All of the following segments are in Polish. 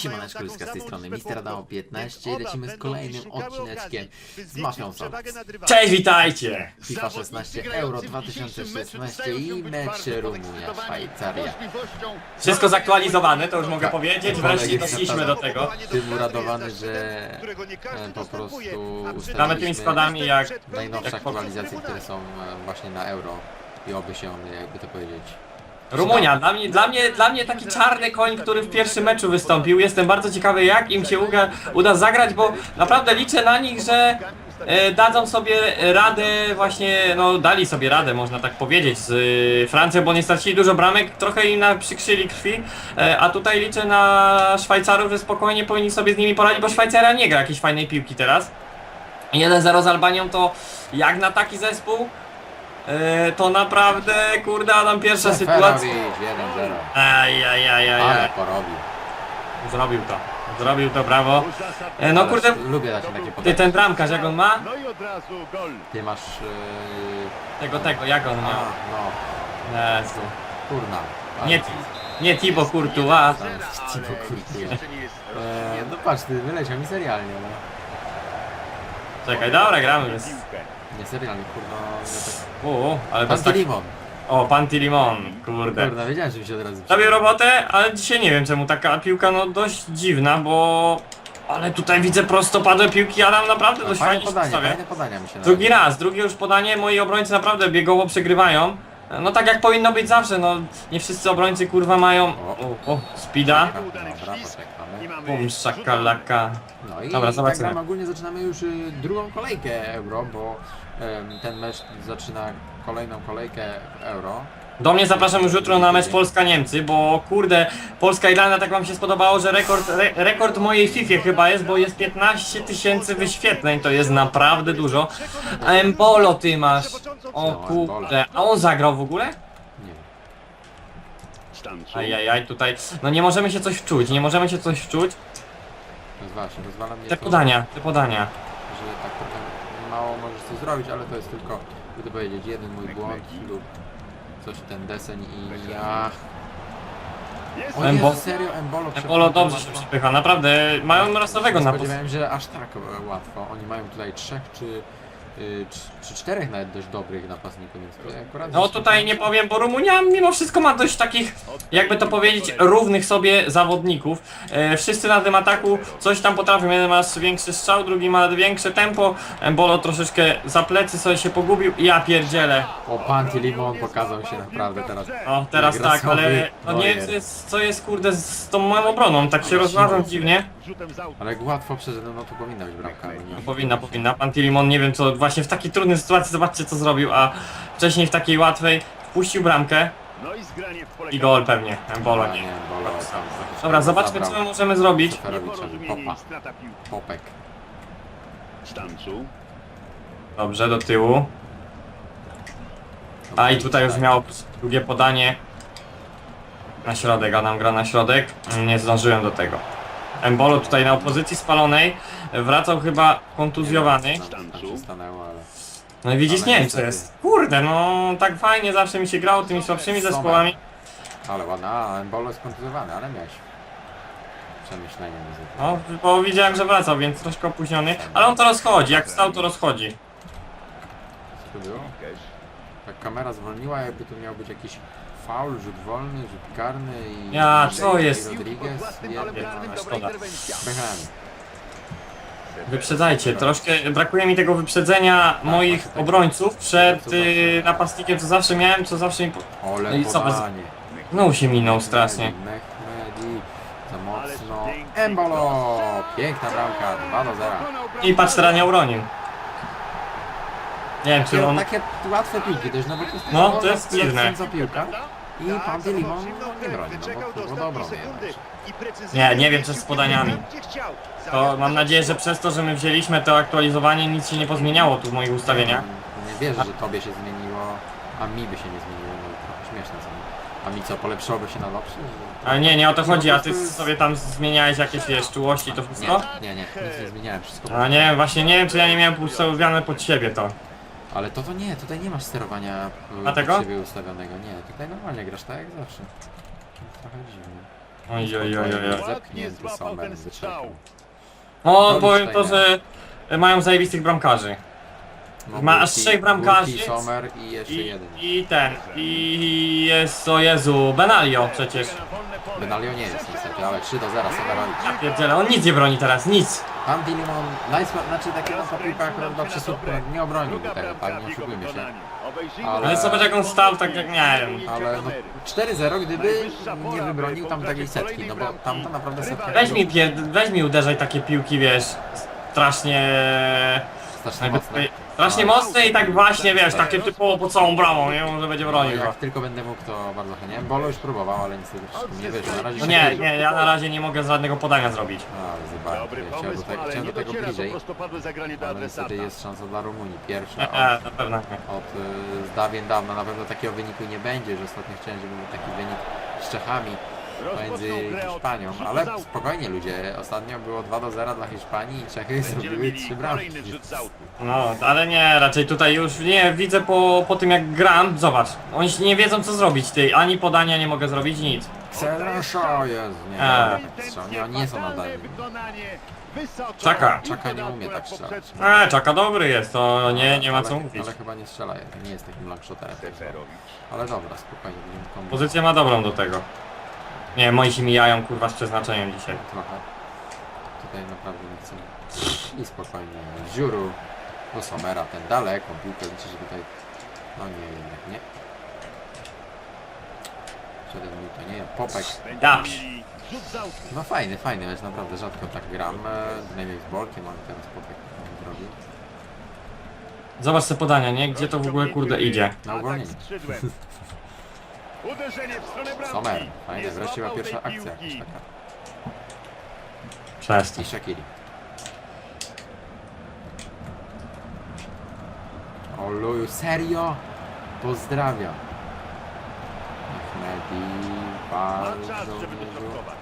Siemaneczko, z tej strony Mister Adamo 15 lecimy z kolejnym odcineczkiem z Mafią. Cześć, witajcie! FIFA 16 Euro 2016 i mecz Rumunia, Szwajcaria. Wszystko zaktualizowane, to już mogę Tak. powiedzieć. Wreszcie doszliśmy do tego. Tym uradowany, że e, po prostu Gramy tymi składami jak... najnowsze aktualizacje, które są e, właśnie na Euro i oby się one, jakby to powiedzieć, Rumunia, dla mnie, dla, mnie, dla mnie taki czarny koń, który w pierwszym meczu wystąpił. Jestem bardzo ciekawy jak im się uda, uda zagrać, bo naprawdę liczę na nich, że e, dadzą sobie radę właśnie, no dali sobie radę, można tak powiedzieć, z e, Francją, bo nie stracili dużo bramek, trochę im przykrzyli krwi, e, a tutaj liczę na Szwajcarów, że spokojnie powinni sobie z nimi poradzić, bo Szwajcaria nie gra jakiejś fajnej piłki teraz. 1-0 z Albanią to jak na taki zespół, e, to naprawdę, kurde, Adam, pierwsza sytuacja. Seferovic 1-0, Ajajajajaj. ale porobił. Zrobił to. Zrobił to, brawo. E, No kurde, Lubię takie takie ty ten bramkarz, jak on ma? No i od razu gol. Ty masz... Yy... Tego, tego, jak on A, miał? no, Jezu. kurna. Nie, nie. Jeszcze nie jest Eee, no patrz, ty wyleciał mi serialnie, no. Czekaj, dobra, gramy już. piłkę. Nie serialnie, kurno, nie tak... U, ale bez tak... Panty Limon. O, Pantilimon, kurde. Kurna, wiedziałem, że mi się od razu... Robię robotę, ale dzisiaj nie wiem czemu taka piłka no dość dziwna, bo... Ale tutaj widzę prostopadłe piłki, Adam naprawdę dość Fajne fajnie się podanie, podania mi się Drugi raz, drugie już podanie, moi obrońcy naprawdę biegowo przegrywają. No tak jak powinno być zawsze, no nie wszyscy obrońcy kurwa mają o, o, speeda. Dobra, poczekamy. Bum, szakalaka. No i Dobra, tak zobaczymy. nam ogólnie zaczynamy już y, drugą kolejkę Euro, bo em, ten mecz zaczyna kolejną kolejkę Euro. Do mnie zapraszam już jutro na mecz Polska-Niemcy, bo kurde, Polska-Irlandia tak wam się spodobało, że rekord, re, rekord mojej FIFA chyba jest, bo jest 15 tysięcy wyświetleń, to jest naprawdę dużo. A Embolo ty masz. O kurde, a on zagrał w ogóle? Ajajaj, tutaj, no nie możemy się coś wczuć, nie możemy się coś wczuć. Rozwala się, rozwala mnie Te to, podania, te podania. że tak mało możesz coś zrobić, ale to jest tylko, by to powiedzieć, jeden mój błąd lub coś ten deseń i ja... O Embo- Jezu, serio, Embolo Embolo dobrze się łatwo. przypycha, naprawdę, mają rasowego na pozycji. Spodziewałem się, że aż tak e, łatwo. Oni mają tutaj trzech czy, y, czy, czy czterech nawet dość dobrych napastników, więc to akurat... No tutaj nie powiem, bo Rumunia mimo wszystko ma dość takich, jakby to powiedzieć, równych sobie zawodników. E, wszyscy na tym ataku coś tam potrafią. Jeden ma większy strzał, drugi ma większe tempo. Embolo troszeczkę za plecy sobie się pogubił. Ja pierdzielę. O, Panty Limon pokazał się naprawdę teraz. O, teraz Grasowy tak, ale no nie wiem, co jest kurde z tą moją obroną. Tak się rozważam dziwnie. Rzutem z auta. Ale jak łatwo przeszedł, no to powinna być bramka. no No, nie? powinna, powinna. Pan Tilimon nie wiem co, właśnie w takiej trudnej sytuacji, zobaczcie co zrobił, a wcześniej w takiej łatwej wpuścił bramkę No i zgranie w pole i gol pewnie. Embolo A, nie. tam Dobra, zobaczmy co zabrał my możemy zrobić. Seferowiczowi. Nieporozumienie i Popa, strata piłki. popek. Sztancu. Dobrze, do tyłu. A i tutaj już miało drugie podanie. Na środek, Adam gra na środek. Nie zdążyłem do tego. Embolo tutaj na opozycji spalonej. Wracał chyba kontuzjowany. Tam, tam się stanęło, ale... No i widzisz, nie wiem co jest. Kurde, no tak fajnie zawsze mi się grało tymi słabszymi zespołami. Ale ładna, a Embolo jest kontuzjowany, ale miałeś przemyślenie. No, bo widziałem, że wracał, więc troszkę opóźniony. Ale on to rozchodzi, jak stał to rozchodzi. Co to było? Tak kamera zwolniła, jakby tu miał być jakiś faul, rzut wolny, rzut karny i... Ja, co i jest? Rodriguez, jednie, no, szkoda. Beckham. Wyprzedzajcie, troszkę brakuje mi tego wyprzedzenia moich tak. obrońców przed y, napastnikiem, co zawsze miałem, co zawsze mi... po- Ole No i co bez- podanie. No się minął strasznie. Mehmedi, za mocno. Embolo! Piękna bramka, 2 do 0. I patrz, teraz nie uronił. Nie wiem, czy on... takie łatwe piłki też, no bo to jest No, to jest dziwne. lecąca piłka. I pan Limon nie broni, no bo kurwa do obrony jednak. Nie, nie wiem, co z podaniami. To mam nadzieję, że przez to, że my wzięliśmy to aktualizowanie, nic się nie pozmieniało tu w moich ustawieniach. Nie wierzę, że tobie się zmieniło, a mi by się nie zmieniło, no trochę śmieszne co nie? A mi co, polepszyłoby się na lepszy? Że- Ale nie, nie o to chodzi, a ty sobie tam zmieniałeś jakieś wiesz, czułości, to wszystko? Nie, nie, nie, nic nie zmieniałem, wszystko A nie wiem, właśnie nie wiem, czy ja nie miałem ustawione pod siebie to. Ale to to nie, tutaj nie masz sterowania y, A tego? siebie ustawionego, nie, tutaj normalnie grasz tak jak zawsze. Trochę dziwnie. Oj, oj, oj, oj, oj. Zepchnięty ten wyczekał. strzał. O, Robi powiem to, że mają zajebistych bramkarzy. No, Ma aż Burki- trzech bramkarzy. Burki, Sommer i jeszcze I, jeden. I ten, i jest, o Jezu, Benalio przecież. Benalio nie jest niestety, ale 3 do 0 Somerowicz. Ja pierdzielę, on nic nie broni teraz, nic. Tam Dilimon, najsła- znaczy takie no, ta piłka akurat do przesłupku nie obronił Druga tego, bramka tak, w nie jego oszukujmy się. wykonaniu. Obejrzyjmy Ale- Ale zobacz jak on stał, tak jak nie wiem. Ale no 4-0 gdyby nie wybronił tam takiej setki, no bo tam to naprawdę setka. Weź mi, pier... weź mi uderzaj takie piłki, wiesz, strasznie... Strasznie mocne. Jakby, strasznie mocne i tak właśnie, wiesz, takie typowo po całą bramą, nie? Może będzie No, bronił go. jak tylko będę mógł, to bardzo chętnie. Bolo już próbował, ale niestety wszystko nie wyszło. Na razie No się nie, nie, ja na razie nie mogę żadnego podania zrobić. A, Dobry zobaczcie, chciałem pomysł, do tego, ale chciałem nie do tego dociera bliżej. prostopadłe zagranie do Ale adresata. niestety jest szansa dla Rumunii. Pierwsza E, e, od, na pewno nie. od y, z dawien dawna. Na pewno takiego wyniku nie będzie, że ostatnio chciałem, żeby był taki wynik z Czechami pomiędzy Hiszpanią. Ale spokojnie ludzie, ostatnio było 2 do 0 dla Hiszpanii i Czechy zrobiły mieli 3 bramki. No, ale nie, raczej tutaj już nie, widzę po, po tym jak gram, zobacz, oni nie wiedzą co zrobić, ty, ani podania nie mogę zrobić, nic. Xenosho jest, nie, A. strzał, nie, oni nie są wysoko. Czaka. Czaka nie umie tak poprzeczny. E, czaka dobry jest, to nie, nie ma co ale, mówić. Ale chyba nie strzela, nie jest takim. Seferowicz. Ale dobra, spokojnie, będziemy kombinować Pozycję ma dobrą do tego. Nie, moi się mijają kurwa z przeznaczeniem dzisiaj. trochę. Tutaj naprawdę nie chcę. I spokojnie, Ziuru do Somera, ten daleką piłkę, liczę, że tutaj... No nie, jednak nie. Żaden mi to nie, Popek. Będziemy Ja. mieli rzut z autu. No fajny, fajny mecz, naprawdę rzadko tak gram. e, Najmniej z Bolkiem, ale teraz Popek zrobił. Zobacz te podania, nie? Gdzie to w ogóle kurde idzie? Na uwolnienie. skrzydłem. Uderzenie w stronę bramki. Somer, fajnie, Nie wreszcie była pierwsza akcja jakaś taka. Przestań. I Shakiri. O luju, serio? Pozdrawiam. Mehmedi, Ma czas, bardzo żeby dużo. dośrodkować.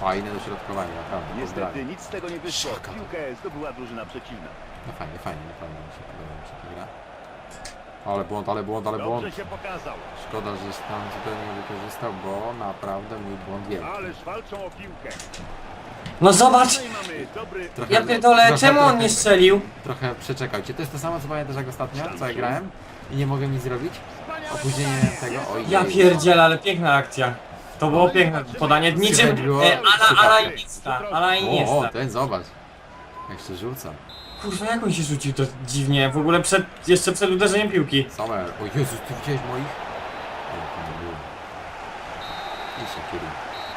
Fajne dośrodkowanie, naprawdę, Niestety pozdrawiam. nic z tego nie wyszło. Piłkę zdobyła drużyna przeciwna. No fajnie, fajnie, naprawdę mi się podoba mi się ta gra. Ale błąd, ale błąd, ale błąd. Dobrze się pokazał. Szkoda, że tam zupełnie nie wykorzystał, bo naprawdę mój błąd wielki. Ależ walczą o piłkę. No zobacz! Tutaj mamy dobry... Trochę- Ja pierdolę, trochę- czemu on nie strzelił? Trochę przeczekał cię. To jest to samo, co pamiętasz jak ostatnio, co ja grałem i nie mogłem nic zrobić? Opóźnienie tego, oj. Ja pierdzielę, ale piękna akcja. To było piękne podanie, niczym Było e, ala, super. ala Iniesta, ala O, o, Iniesta. ten zobacz. Jak się rzuca. Kurwa, jak on się rzucił to dziwnie, w ogóle przed, jeszcze przed uderzeniem piłki. Sommer. O Jezus, ty widziałeś moich? O, to nie było.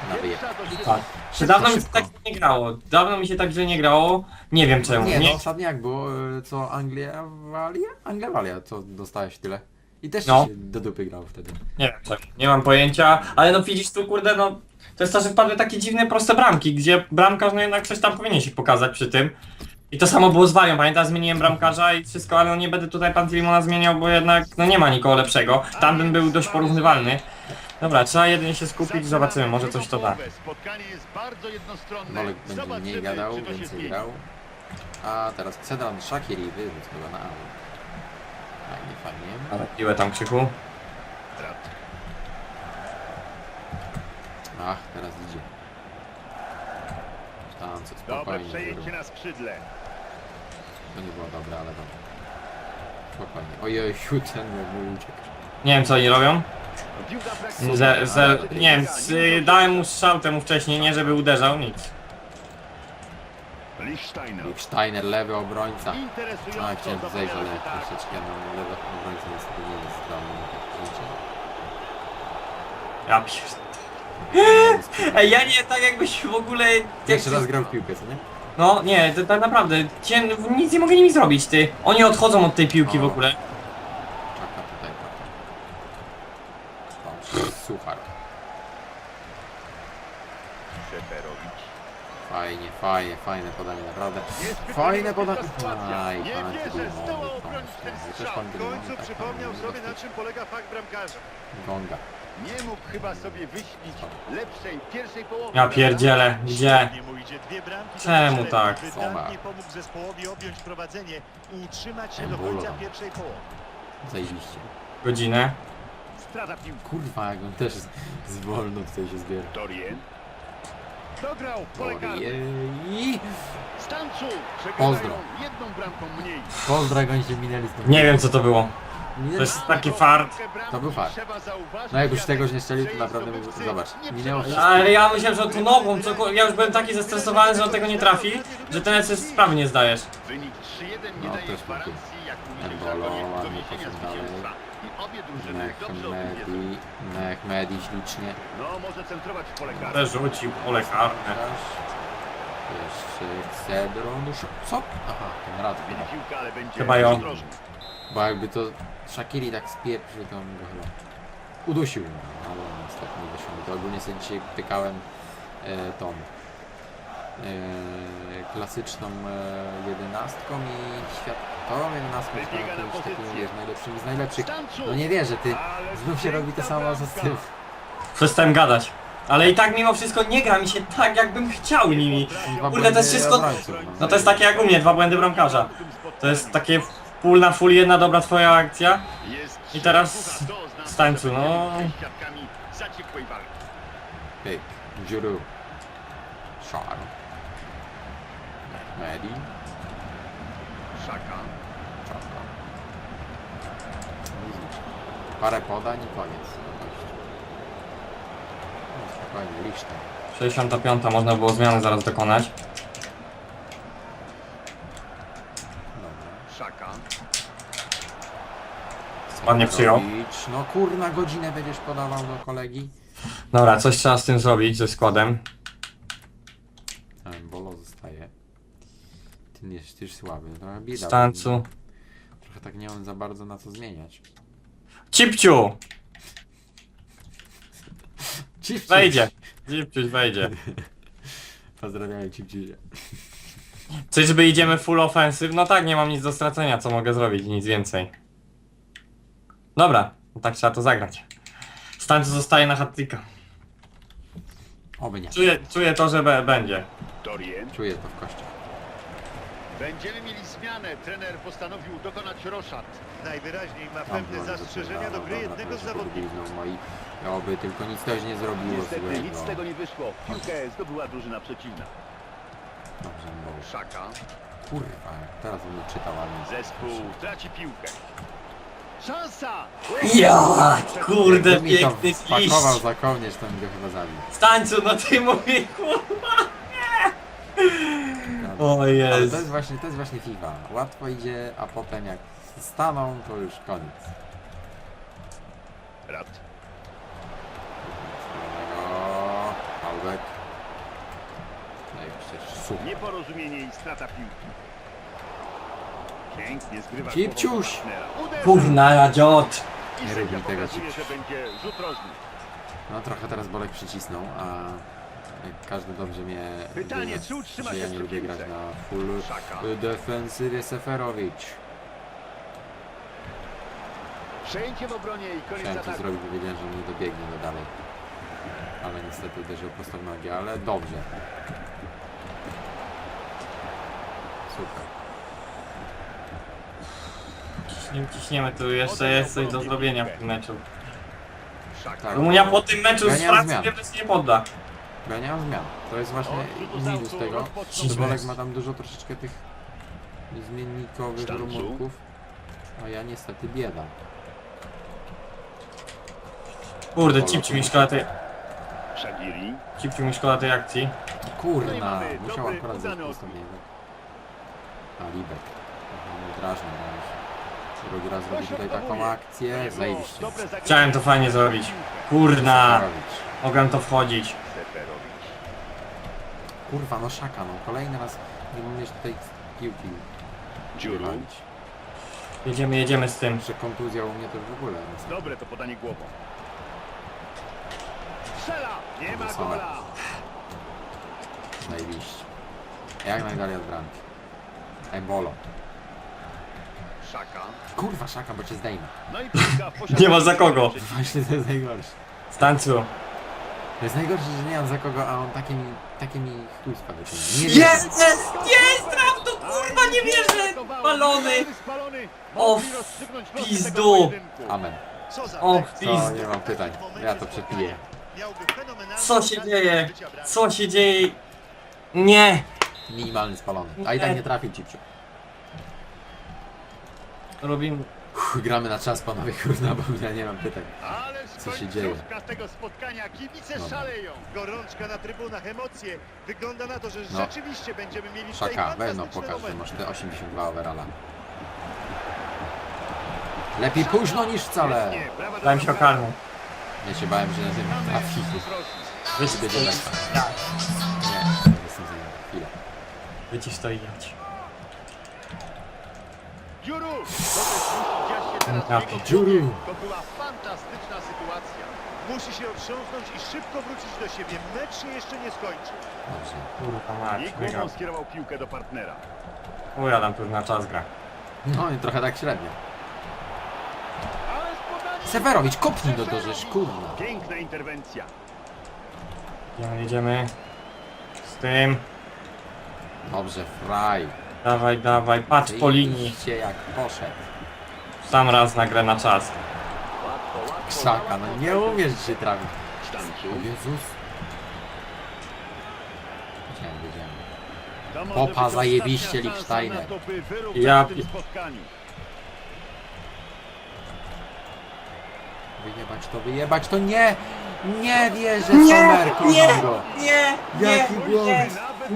Na wyjeb. Tak. Czy dawno mi się tak nie grało? Dawno mi się tak źle nie grało. Nie wiem czemu. Nie, Nie, no ostatnio jak było, y, co Anglia Walia? Anglia Walia, co dostałeś tyle. I też No. się do dupy grał wtedy. nie wiem czemu. Nie mam pojęcia, ale no widzisz tu kurde no. To jest to, że wpadły takie dziwne, proste bramki, gdzie bramkarz no jednak coś tam powinien się pokazać przy tym. I to samo było z Walią, pamiętam, zmieniłem bramkarza i wszystko, ale no nie będę tutaj Pantilimona zmieniał, bo jednak no nie ma nikogo lepszego. Tam bym był dość porównywalny. Dobra, trzeba jedynie się skupić, zobaczymy, może coś to da. Spotkanie jest bardzo jednostronne. Bolek będzie mniej gadał, więcej grał. A teraz Cedran Shakiri wywód chyba na aut. Fajnie, fajnie. Ale piłę tam krzyku. Ach, teraz idzie. Tam co Dobre spokojnie. przejęcie na skrzydle. To nie było dobre, ale dobra. Spokojnie. Ojej, ten mój uciekł. Nie wiem co oni robią. Ze, ze, nie wiem, z, dałem mu strzał temu wcześniej, nie żeby uderzał, nic. Lichsteiner. Steiner, lewy obrońca. A, chciałem zejść, ale tak. troszeczkę no, lewy obrońca niestety nie jest na takie rzeczy. Ja pier... Ej, ja nie tak jakbyś w ogóle... Pierwszy raz grał w piłkę, co nie? No nie, to tak naprawdę, cię, nic nie mogę nimi zrobić, ty. Oni odchodzą od tej piłki w O. ogóle. Czaka tutaj. O, Suchar. Szeferowicz. Fajnie, fajnie, fajne podanie, naprawdę. Fajne podanie. Aj, Nie pan wierzę, Dylimon, zdołał obronić ten Chociaż strzał. pan W końcu tak przypomniał sobie na czym polega fakt bramkarza. Gonga. Nie mógł chyba sobie wyśpić lepszej pierwszej połowy. Ja pierdzielę, gdzie? Nie mu idzie dwie bramki. do Czemu tak? Wydatnie pomógł zespołowi objąć prowadzenie i utrzymać się do końca pierwszej połowy. Zajebiście. Godzinę. Strata piłki. Kurwa, jak on też z, z wolno tutaj się zbiera. Dorien. Dograł pole karne. Ojej. Stancu Pozdro. przegrywają jedną bramką mniej. Pozdro, jak oni się minęli z tym. Nie wiem co to było. To jest taki fart. To był fart. No jak już tego nie strzelił, to naprawdę jest zdobywcy zobacz, minęło przeważa. Ale ja myślałem, że on tu nogą, co, ja już byłem taki zestresowany, że on tego nie trafi, że ten jeszcze sprawy nie zdajesz. Wynik 3-1 nie No, daje też się Embolo, ładnie poszedł dalej. Mehmedi, Mehmedi ślicznie. No, może centrować w pole karne. Ale rzucił pole karne. Teraz Jeszcze Cedron, co? Aha, ten rad Chyba ją. Bo jakby to Shakiri tak spieprzył, to on go chyba udusił. No, ale niestety nie wyszło. mi To ogólnie sobie dzisiaj pykałem e, tą e, klasyczną e, jedenastką i światową jedenastką, już taką pozycję. wiesz, najlepszymi z najlepszych. No nie wierzę, ty. Znów się robi to samo co z tym. Przestałem gadać. Ale i tak mimo wszystko nie gra mi się tak, jakbym chciał nimi. Kurde, to jest wszystko- obrońców, No to jest takie jak u mnie, dwa błędy bramkarza. To jest takie full na full, jedna dobra twoja akcja. I teraz Stańcu, że no. Pyk, Giroud, Szar, Medi, Szaka. Czaka. Parę podań i koniec. No spokojnie, liczne. 65, można było zmiany zaraz dokonać. Dobra. Szaka. Ładnie przyjął. Seferovic. No kurna, godzinę będziesz podawał do kolegi. Dobra, coś trzeba z tym zrobić, ze składem. Em, Bolo zostaje. Ty jest też słaby. Trochę bieda. Stancu. Trochę tak nie mam za bardzo na co zmieniać. Cipciu! Cipciuś. Wejdzie. Cipciuś wejdzie. Pozdrawiam Cipciusia. Czyżby idziemy full offensive? No tak, nie mam nic do stracenia, co mogę zrobić, nic więcej. Dobra, no tak trzeba to zagrać. Stańcu zostaje na hat-tricka. Oby nie. Czuję, czuję to, że be, będzie. Dorien. Czuję to w kościach. Będziemy mieli zmianę. Trener postanowił dokonać roszad. Najwyraźniej ma Tam pewne zastrzeżenia do gry dobra, jednego z proszę, zawodników. No oby tylko nic też nie zrobiło Niestety nic z złego. tego nie wyszło. Piłkę zdobyła drużyna przeciwna. Dobrze, bo Szaka. kurwa, teraz bym czytał, ale... Zespół traci piłkę. Szansa! Ja, kurde, Jakby mi to piękny Spakował iść. za kołnierz, to bym go chyba zabił. Stańcu, no ty mówię, kurwa. O Ale to jest. właśnie, to jest właśnie FIFA. Łatwo idzie, a potem jak staną, to już koniec. Rad. O, Albek. No i przecież super. Nieporozumienie i strata piłki. Pięknie zgrywa Cipciuś! Kurna, radziot. I Nie mi tego, Cipciuś. No trochę teraz Bolek przycisnął, a jak każdy dobrze mnie Pytanie, czy utrzyma że się ja nie lubię grać na full Szaka. defensywie Seferowicz. Przejęcie w obronie i koniec Chciałem ataku. zrobić, bo wiedziałem, że nie dobiegnie do dalej. Ale niestety uderzył prosto w nogi, ale dobrze. Super. Ciśniemy, ciśniemy, tu jeszcze jest coś do zrobienia w tym meczu. Tak. Rumunia po tym meczu Ja z nie mam Francją zmian. nie się nie podda. Bo ja nie mam zmian. To jest właśnie minus tego, że. Bolek ma tam dużo troszeczkę tych zmiennikowych Sztancu. rumunków, a ja niestety bieda. Kurde, cipciu mi szkoda tej, Szagiri. cipciu mi szkoda tej akcji. No i Kurna, mamy musiał dobry, akurat zejść udany. A Libek. Aha, no na razie. Drugi raz robi tutaj taką akcję, było zajebiście. Chciałem to fajnie zrobić. Kurna, mogłem to wchodzić. Kurwa, no szaka, no kolejny raz nie umiesz tutaj piłki Dziuru. wywalić. Jedziemy, jedziemy z tym. Że kontuzja u mnie to już w ogóle. no, Dobre to podanie głową. Strzela! Nie ma Wesołe. gola! Zajebiście. Jak najdalej od bramki. Embolo. Szaka. Kurwa szaka, bo cię zdejmę. No i piłka w Nie ma za kogo. Właśnie to jest najgorsze. Stańcu. To jest najgorsze, że nie mam za kogo, a on takie mi, takie mi chujstwa wyciąga. Nie Jest, wierzę. jest, jest, traf to kurwa, nie wierzę. Balony. Spalony. O, losy pizdu. Amen. O, w. Co, nie mam pytań. Ja to przepiję. Co się dzieje? Co się dzieje? Nie! Minimalny spalony. A i tak nie trafił Cipciu. Robimy. Uff, gramy na czas panowie, kurna, bo ja nie mam pytań. Ale Co się dzieje? tego spotkania kibice Dobra. szaleją. Gorączka na trybunach, emocje. Wygląda na to, że No. rzeczywiście będziemy mieli tutaj Szaka, weź no fantastyczne pokaż, że masz te 82 overalla. Lepiej późno niż wcale. Nie, brawa dla Dałem się bramkarza. okarnął. Ja się bałem, że na tym trafi. Wycisz Będzie to, tak. Nie, nie jestem za nim. Chwilę. wycisz to i jadź. Dziuru! To też musi dziać się teraz Ja w jego Dziuru! To była fantastyczna sytuacja. Musi się otrząsnąć i szybko wrócić do siebie. Mecz się jeszcze nie skończy. Dobrze. Kurwa mać, I wygrał. głową skierował piłkę do partnera. Ujadam tu na czas gra. No i trochę tak średnio. Ależ podanie! Sewerowicz, kopnij do dorzesz, kurwa. Piękna interwencja. Jedziemy, jedziemy. Z tym. Dobrze, fraj. Dawaj, dawaj, patrz po linii. Widzicie jak poszedł. Sam raz na grę na czas. Krzaka, no nie umiesz dzisiaj trafić. O Jezus. Wiedziałem, wiedziałem. Popa, zajebiście, wyrównać Ja pi-. Wyjebać to, wyjebać to, nie! Nie wierzę, Somer, kocham go. nie, Jaki błąd.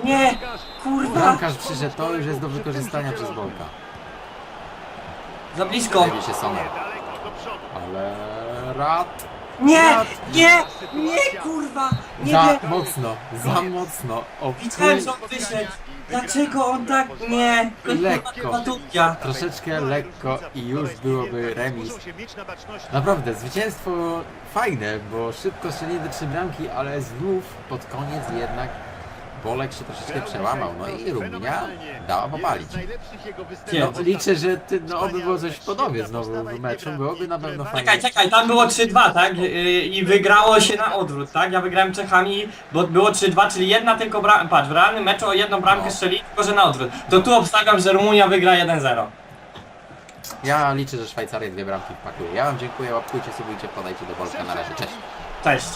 Nie. kurwa. Bramkarz przyszedł, to już jest do wykorzystania przez Bolka. Za blisko. Zajmie się przodu. Ale rad Nie, nie, nie, kurwa. Nie za wiem. mocno, za mocno. O Widziałem, że on wyszedł. Dlaczego on tak nie? Lekko. Patupia. Troszeczkę lekko i już byłoby remis. Naprawdę, zwycięstwo fajne, bo szybko strzelili do trzy bramki, ale znów pod koniec jednak Bolek się troszeczkę przełamał, no i Rumunia dała popalić. No, liczę, że ty, no, oby było coś podobnie znowu w meczu, byłoby na pewno fajnie. Czekaj, czekaj, tam było 3-2, tak? Yy, I wygrało się na odwrót, tak? Ja wygrałem Czechami, bo było 3-2, czyli jedna tylko bramka. Patrz, w realnym meczu o jedną bramkę No. strzeli, tylko że na odwrót. To tu obstawiam, że Rumunia wygra 1-0. Ja liczę, że Szwajcaria dwie bramki wpakuje. Ja wam dziękuję, łapkujcie, subujcie, podajcie do Bolka, na razie, cześć. Cześć.